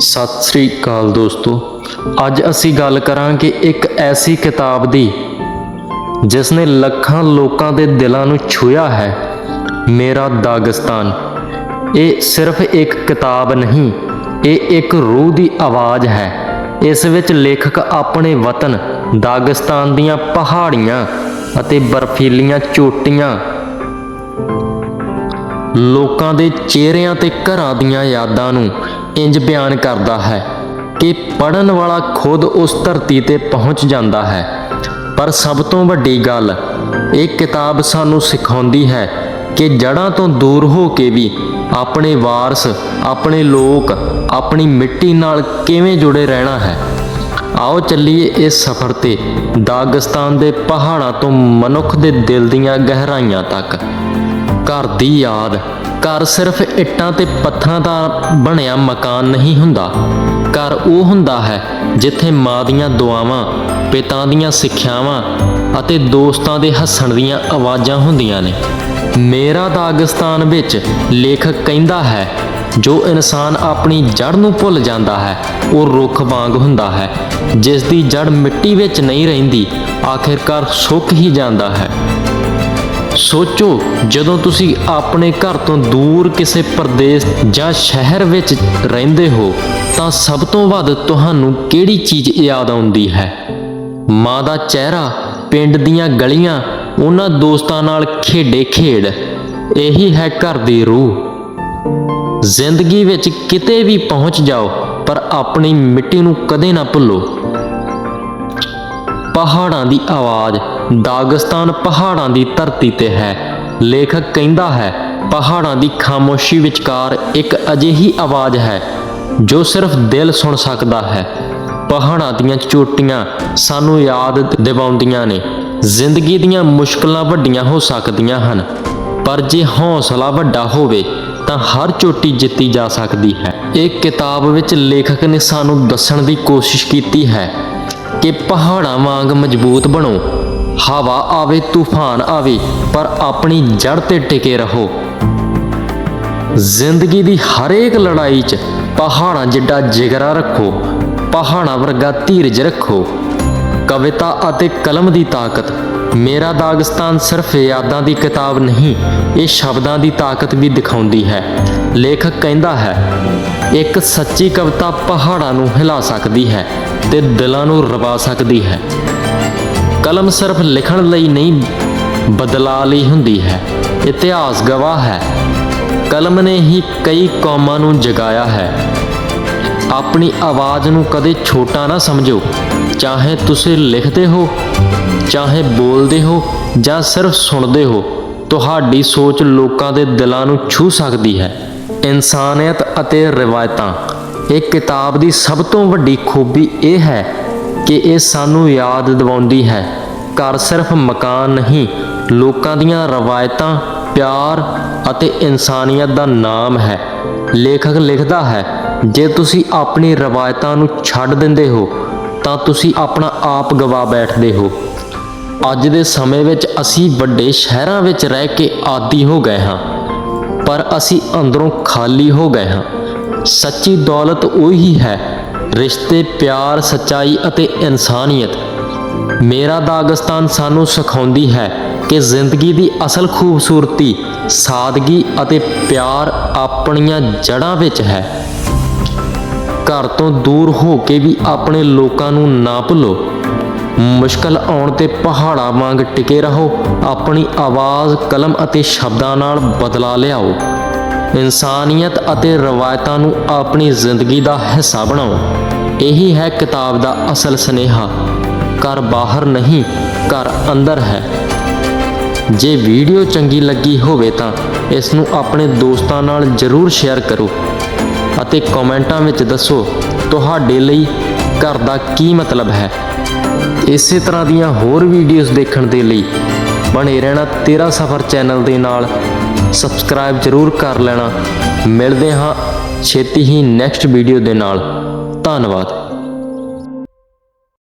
ਸਤਿ ਸ੍ਰੀ ਅਕਾਲ ਦੋਸਤੋ। ਅੱਜ ਅਸੀਂ ਗੱਲ ਕਰਾਂਗੇ ਇੱਕ ਐਸੀ ਕਿਤਾਬ ਦੀ ਜਿਸ ਨੇ ਲੱਖਾਂ ਲੋਕਾਂ ਦੇ ਦਿਲਾਂ ਨੂੰ ਛੂਇਆ ਹੈ। ਮੇਰਾ ਦਾਗਿਸਤਾਨ। ਇਹ ਸਿਰਫ ਇੱਕ ਕਿਤਾਬ ਨਹੀਂ, ਇਹ ਇੱਕ ਰੂਹ ਦੀ ਆਵਾਜ਼ ਹੈ। ਇਸ ਵਿੱਚ ਲੇਖਕ ਆਪਣੇ ਵਤਨ, ਦਾਗਿਸਤਾਨ ਦੀਆਂ ਪਹਾੜੀਆਂ ਅਤੇ ਬਰਫੀਲੀਆਂ ਚੋਟੀਆਂ, ਲੋਕਾਂ ਦੇ ਚਿਹਰਿਆਂ ਤੇ ਘਰਾਂ ਦੀਆਂ ਯਾਦਾਂ ਨੂੰ ਇੰਜ ਬਿਆਨ ਕਰਦਾ ਹੈ ਕਿ ਪੜਨ ਵਾਲਾ ਖੁਦ ਉਸ ਧਰਤੀ ਤੇ ਪਹੁੰਚ ਜਾਂਦਾ ਹੈ। ਪਰ ਸਭ ਤੋਂ ਵੱਡੀ ਗੱਲ, ਇਹ ਕਿਤਾਬ ਸਾਨੂੰ ਸਿਖਾਉਂਦੀ ਹੈ ਕਿ ਜੜ੍ਹਾਂ ਤੋਂ ਦੂਰ ਹੋ ਕੇ ਵੀ ਆਪਣੇ ਵਾਰਸ, ਆਪਣੇ ਲੋਕ, ਆਪਣੀ ਮਿੱਟੀ ਨਾਲ ਕਿਵੇਂ ਜੁੜੇ ਰਹਿਣਾ ਹੈ। ਆਓ ਚੱਲੀਏ ਇਸ ਸਫ਼ਰ ਤੇ ਦਾਗਿਸਤਾਨ ਦੇ ਪਹਾੜਾਂ ਤੋਂ ਮਨੁੱਖ ਦੇ ਦਿਲ ਦੀਆਂ ਗਹਿਰਾਈਆਂ ਤੱਕ। ਘਰ ਦੀ ਯਾਦ ਘਰ ਸਿਰਫ ਇੱਟਾਂ ਤੇ ਪੱਥਰਾਂ ਦਾ ਬਣਿਆ ਮਕਾਨ ਨਹੀਂ ਹੁੰਦਾ। ਘਰ ਉਹ ਹੁੰਦਾ ਹੈ ਜਿੱਥੇ ਮਾਂ ਦੀਆਂ ਦੁਆਵਾਂ, ਪਿਤਾ ਦੀਆਂ ਸਿੱਖਿਆਵਾਂ ਅਤੇ ਦੋਸਤਾਂ ਦੇ ਹੱਸਣ ਦੀਆਂ ਆਵਾਜ਼ਾਂ ਹੁੰਦੀਆਂ ਨੇ। ਮੇਰਾ ਦਾਗਿਸਤਾਨ ਵਿੱਚ ਲੇਖਕ ਕਹਿੰਦਾ ਹੈ, ਜੋ ਇਨਸਾਨ ਆਪਣੀ ਜੜ ਨੂੰ ਭੁੱਲ ਜਾਂਦਾ ਹੈ, ਉਹ ਰੁੱਖ ਵਾਂਗ ਹੁੰਦਾ ਹੈ। ਜਿਸ ਦੀ ਜੜ ਮਿੱਟੀ ਵਿੱਚ ਨਹੀਂ ਰਹਿੰਦੀ, ਆਖਿਰਕਾਰ ਸੁੱਕ ਹੀ ਜਾਂਦਾ ਹੈ। ਸੋਚੋ, ਜਦੋਂ ਤੁਸੀਂ ਆਪਣੇ ਘਰ ਤੋਂ ਦੂਰ ਕਿਸੇ ਪ੍ਰਦੇਸ਼ ਜਾਂ ਸ਼ਹਿਰ ਵਿੱਚ ਰਹਿੰਦੇ ਹੋ, ਤਾਂ ਸਭ ਤੋਂ ਵੱਧ ਤੁਹਾਨੂੰ ਕਿਹੜੀ ਚੀਜ਼ ਯਾਦ ਆਉਂਦੀ ਹੈ? ਮਾਂ ਦਾ ਚਿਹਰਾ, ਪਿੰਡ ਦੀਆਂ ਗਲੀਆਂ, ਉਹਨਾਂ ਦੋਸਤਾਂ ਨਾਲ ਖੇਡੇ ਖੇਡ, ਇਹੀ ਹੈ ਘਰ ਦੀ ਰੂਹ। ਜ਼ਿੰਦਗੀ ਵਿੱਚ ਕਿਤੇ ਵੀ ਪਹੁੰਚ ਜਾਓ, ਪਰ ਆਪਣੀ ਮਿੱਟੀ ਨੂੰ ਕਦੇ ਨਾ ਭੁੱਲੋ। ਪਹਾੜਾਂ ਦੀ ਆਵਾਜ਼ ਦਾਗਸਤਾਨ ਪਹਾੜਾਂ ਦੀ ਧਰਤੀ ਤੇ ਹੈ। ਲੇਖਕ ਕਹਿੰਦਾ ਹੈ, ਪਹਾੜਾਂ ਦੀ ਖਾਮੋਸ਼ੀ ਵਿਚਕਾਰ ਇੱਕ ਅਜਿਹੀ ਆਵਾਜ਼ ਹੈ, ਜੋ ਸਿਰਫ ਦਿਲ ਸੁਣ ਸਕਦਾ ਹੈ। ਪਹਾੜਾਂ ਦੀਆਂ ਚੋਟੀਆਂ ਸਾਨੂੰ ਯਾਦ ਦਿਵਾਉਂਦੀਆਂ ਨੇ। ਜ਼ਿੰਦਗੀ ਦੀਆਂ ਮੁਸ਼ਕਲਾਂ ਵੱਡੀਆਂ ਹੋ ਸਕਦੀਆਂ ਹਨ, ਪਰ ਜੇ ਹੌਸਲਾ ਵੱਡਾ ਹੋਵੇ, ਤਾਂ ਹਰ ਚੋਟੀ ਜਿੱਤੀ ਜਾ ਸਕਦੀ ਹੈ। ਇਹ ਕਿਤਾਬ ਵਿੱਚ ਲੇਖਕ ਨੇ ਸਾਨੂੰ ਦੱਸਣ ਦੀ ਕੋਸ਼ਿਸ਼ ਕੀਤੀ ਹੈ ਕਿ ਪਹਾੜਾਂ ਵਾਂਗ ਮਜ਼ਬੂਤ ਬਣੋ। ਹਵਾ ਆਵੇ, ਤੂਫਾਨ ਆਵੇ, ਪਰ ਆਪਣੀ ਜੜ ਤੇ ਟਿਕੇ ਰਹੋ। ਜ਼ਿੰਦਗੀ ਦੀ ਹਰੇਕ ਲੜਾਈ 'ਚ ਪਹਾੜਾਂ ਜਿੱਡਾ ਜਿਗਰਾ ਰੱਖੋ, ਪਹਾੜਾਂ ਵਰਗਾ ਧੀਰਜ ਰੱਖੋ। ਕਵਿਤਾ ਅਤੇ ਕਲਮ ਦੀ ਤਾਕਤ, ਮੇਰਾ ਦਾਗਿਸਤਾਨ ਸਿਰਫ ਯਾਦਾਂ ਦੀ ਕਿਤਾਬ ਨਹੀਂ, ਇਹ ਸ਼ਬਦਾਂ ਦੀ ਤਾਕਤ ਵੀ ਦਿਖਾਉਂਦੀ ਹੈ। ਲੇਖਕ ਕਹਿੰਦਾ ਹੈ, ਇੱਕ ਸੱਚੀ ਕਵਿਤਾ ਪਹਾੜਾਂ ਨੂੰ ਹਿਲਾ ਸਕਦੀ ਹੈ ਤੇ ਦਿਲਾਂ ਨੂੰ ਰਵਾ ਸਕਦੀ ਹੈ। ਕਲਮ ਸਿਰਫ ਲਿਖਣ ਲਈ ਨਹੀਂ, ਬਦਲਾ ਲਈ ਹੁੰਦੀ ਹੈ। ਇਤਿਹਾਸ ਗਵਾਹ ਹੈ। ਕਲਮ ਨੇ ਹੀ ਕਈ ਕੌਮਾਂ ਨੂੰ ਜਗਾਇਆ ਹੈ। ਆਪਣੀ ਆਵਾਜ਼ ਨੂੰ ਕਦੇ ਛੋਟਾ ਨਾ ਸਮਝੋ। ਚਾਹੇ ਤੁਸੀਂ ਲਿਖਦੇ ਹੋ, ਚਾਹੇ ਬੋਲਦੇ ਹੋ ਜਾਂ ਸਿਰਫ ਸੁਣਦੇ ਹੋ, ਤੁਹਾਡੀ ਸੋਚ ਲੋਕਾਂ ਦੇ ਦਿਲਾਂ ਨੂੰ ਛੂ ਸਕਦੀ ਹੈ। ਇਨਸਾਨੀਅਤ ਅਤੇ ਰਵਾਇਤਾਂ। ਇਹ ਕਿਤਾਬ ਦੀ ਸਭ ਤੋਂ ਵੱਡੀ ਖੂਬੀ ਇਹ ਹੈ ਕਿ ਇਹ ਸਾਨੂੰ ਯਾਦ ਦਿਵਾਉਂਦੀ ਹੈ। ਘਰ ਸਿਰਫ ਮਕਾਨ ਨਹੀਂ, ਲੋਕਾਂ ਦੀਆਂ ਰਵਾਇਤਾਂ, ਪਿਆਰ ਅਤੇ ਇਨਸਾਨੀਅਤ ਦਾ ਨਾਮ ਹੈ। ਲੇਖਕ ਲਿਖਦਾ ਹੈ, ਜੇ ਤੁਸੀਂ ਆਪਣੀ ਰਵਾਇਤਾਂ ਨੂੰ ਛੱਡ ਦਿੰਦੇ ਹੋ, ਤਾਂ ਤੁਸੀਂ ਆਪਣਾ ਆਪ ਗਵਾ ਬੈਠਦੇ ਹੋ। ਅੱਜ ਦੇ ਸਮੇਂ ਵਿੱਚ ਅਸੀਂ ਵੱਡੇ ਸ਼ਹਿਰਾਂ ਵਿੱਚ ਰਹਿ ਕੇ ਆਦੀ ਹੋ ਗਏ ਹਾਂ, ਪਰ ਅਸੀਂ ਅੰਦਰੋਂ ਖਾਲੀ ਹੋ ਗਏ ਹਾਂ। ਸੱਚੀ ਦੌਲਤ ਉਹੀ ਹੈ ਰਿਸ਼ਤੇ, ਪਿਆਰ, ਸਚਾਈ ਅਤੇ ਇਨਸਾਨੀਅਤ। ਮੇਰਾ ਦਾਗਿਸਤਾਨ ਸਾਨੂੰ ਸਿਖਾਉਂਦੀ ਹੈ ਕਿ ਜ਼ਿੰਦਗੀ ਦੀ ਅਸਲ ਖੂਬਸੂਰਤੀ ਸਾਦਗੀ ਅਤੇ ਪਿਆਰ ਆਪਣੀਆਂ ਜੜ੍ਹਾਂ ਵਿੱਚ ਹੈ। ਘਰ ਤੋਂ ਦੂਰ ਹੋ ਕੇ ਵੀ ਆਪਣੇ ਲੋਕਾਂ ਨੂੰ ਨਾ ਭੁੱਲੋ। ਮੁਸ਼ਕਲ ਆਉਣ ਤੇ ਪਹਾੜਾਂ ਵਾਂਗ ਟਿਕੇ ਰਹੋ। ਆਪਣੀ ਆਵਾਜ਼, ਕਲਮ ਅਤੇ ਸ਼ਬਦਾਂ ਨਾਲ ਬਦਲਾ ਲਿਆਓ। ਇਨਸਾਨੀਅਤ ਅਤੇ ਰਵਾਇਤਾਂ ਨੂੰ ਆਪਣੀ ਜ਼ਿੰਦਗੀ ਦਾ ਹਿੱਸਾ ਬਣਾਓ ਇਹੀ ਹੈ ਕਿਤਾਬ ਦਾ ਅਸਲ ਸੁਨੇਹਾ। ਘਰ ਬਾਹਰ ਨਹੀਂ, ਘਰ ਅੰਦਰ ਹੈ। ਜੇ ਵੀਡੀਓ ਚੰਗੀ ਲੱਗੀ ਹੋਵੇ ਤਾਂ ਇਸ ਨੂੰ ਆਪਣੇ ਦੋਸਤਾਂ ਨਾਲ ਜਰੂਰ ਸ਼ੇਅਰ ਕਰੋ ਅਤੇ ਕਮੈਂਟਾਂ ਵਿੱਚ ਦੱਸੋ, ਤੁਹਾਡੇ ਲਈ ਘਰ ਦਾ ਕੀ ਮਤਲਬ ਹੈ। ਇਸੇ ਤਰ੍ਹਾਂ ਦੀਆਂ ਹੋਰ ਵੀਡੀਓਜ਼ ਦੇਖਣ ਦੇ ਲਈ ਬਣੇ ਰਹਿਣਾ ਤੇਰਾ ਸਫ਼ਰ ਚੈਨਲ ਦੇ ਨਾਲ। ਸਬਸਕ੍ਰਾਈਬ ਜਰੂਰ ਕਰ ਲੈਣਾ। ਮਿਲਦੇ ਹਾਂ ਛੇਤੀ ਹੀ ਨੈਕਸਟ ਵੀਡੀਓ ਦੇ ਨਾਲ। ਧੰਨਵਾਦ।